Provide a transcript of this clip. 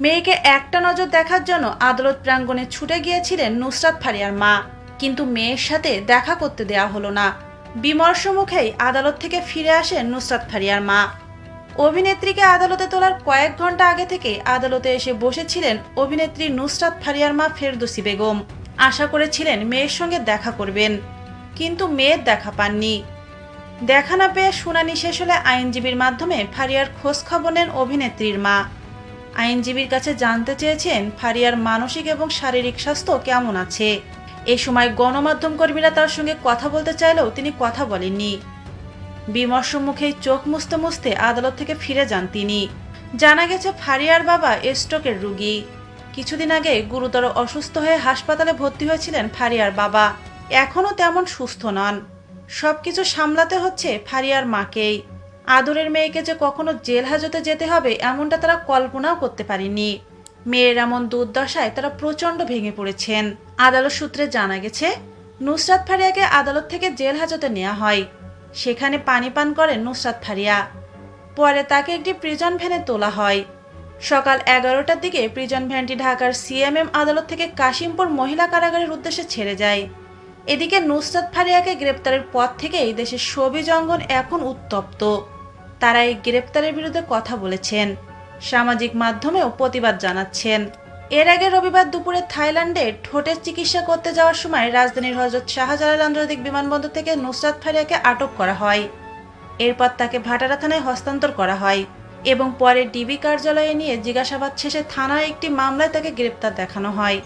মেয়েকে একটা নজর দেখার জন্য আদালত প্রাঙ্গণে ছুটে গিয়েছিলেন নুসরাত ফারিয়ার মা। কিন্তু মেয়ের সাথে দেখা করতে দেয়া হলো না। বিমর্ষ মুখেই আদালত থেকে ফিরে আসেন নুসরাত ফারিয়ার মা। অভিনেত্রীকে আদালতে তোলার কয়েক ঘণ্টা আগে থেকে আদালতে এসে বসেছিলেন অভিনেত্রী নুসরাত ফারিয়ার মা ফেরদৌসি বেগম। আশা করেছিলেন মেয়ের সঙ্গে দেখা করবেন। কিন্তু মেয়ের দেখা পাননি। দেখা না পেয়ে শুনানি শেষ হলে আইনজীবীর মাধ্যমে ফারিয়ার খোঁজ খবর নেন অভিনেত্রীর মা। আইনজীবীর কাছে জানতে চেয়েছেন ফারিয়ার মানসিক এবং শারীরিক স্বাস্থ্য কেমন আছে। এ সময় গণমাধ্যম কর্মীরা তার সঙ্গে কথা বলতে চাইলেও তিনি কথা বলেননি। বিমর্ষ মুখেই চোখ মুছতে মুছতে আদালত থেকে ফিরে যান তিনি। জানা গেছে, ফারিয়ার বাবা স্ট্রোকের রুগী। কিছুদিন আগে গুরুতর অসুস্থ হয়ে হাসপাতালে ভর্তি হয়েছিলেন ফারিয়ার বাবা। এখনও তেমন সুস্থ নন। সবকিছু সামলাতে হচ্ছে ফারিয়ার মাকেই। আদরের মেয়েকে যে কখনো জেল হাজতে যেতে হবে, এমনটা তারা কল্পনাও করতে পারেনি। মেয়ের এমন দুর্দশায় তারা প্রচণ্ড ভেঙে পড়েছেন। আদালত সূত্রে জানা গেছে, নুসরাত ফারিয়াকে আদালত থেকে জেল হাজতে নেওয়া হয়। সেখানে পানি পান করেন নুসরাত ফারিয়া। পরে তাকে একটি প্রিজন ভ্যানে তোলা হয়। সকাল এগারোটার দিকে প্রিজন ভ্যানটি ঢাকার সিএমএম আদালত থেকে কাশিমপুর মহিলা কারাগারের উদ্দেশ্যে ছেড়ে যায়। এদিকে নুসরাত ফারিয়াকে গ্রেপ্তারের পর থেকেই দেশের ছবি জঙ্গন এখন উত্তপ্ত। তারা এই গ্রেপ্তারের বিরুদ্ধে কথা বলেছেন। সামাজিক মাধ্যমেও প্রতিবাদ জানাচ্ছেন। এর আগে রবিবার দুপুরে থাইল্যান্ডে ঠোঁটের চিকিৎসা করতে যাওয়ার সময় রাজধানীর হজরত শাহজালাল আন্তর্জাতিক বিমানবন্দর থেকে নুসরাত ফারিয়াকে আটক করা হয়। এরপর তাকে ভাটারা থানায় হস্তান্তর করা হয় এবং পরে ডিবি কার্যালয়ে নিয়ে জিজ্ঞাসাবাদ শেষে থানায় একটি মামলায় তাকে গ্রেপ্তার দেখানো হয়।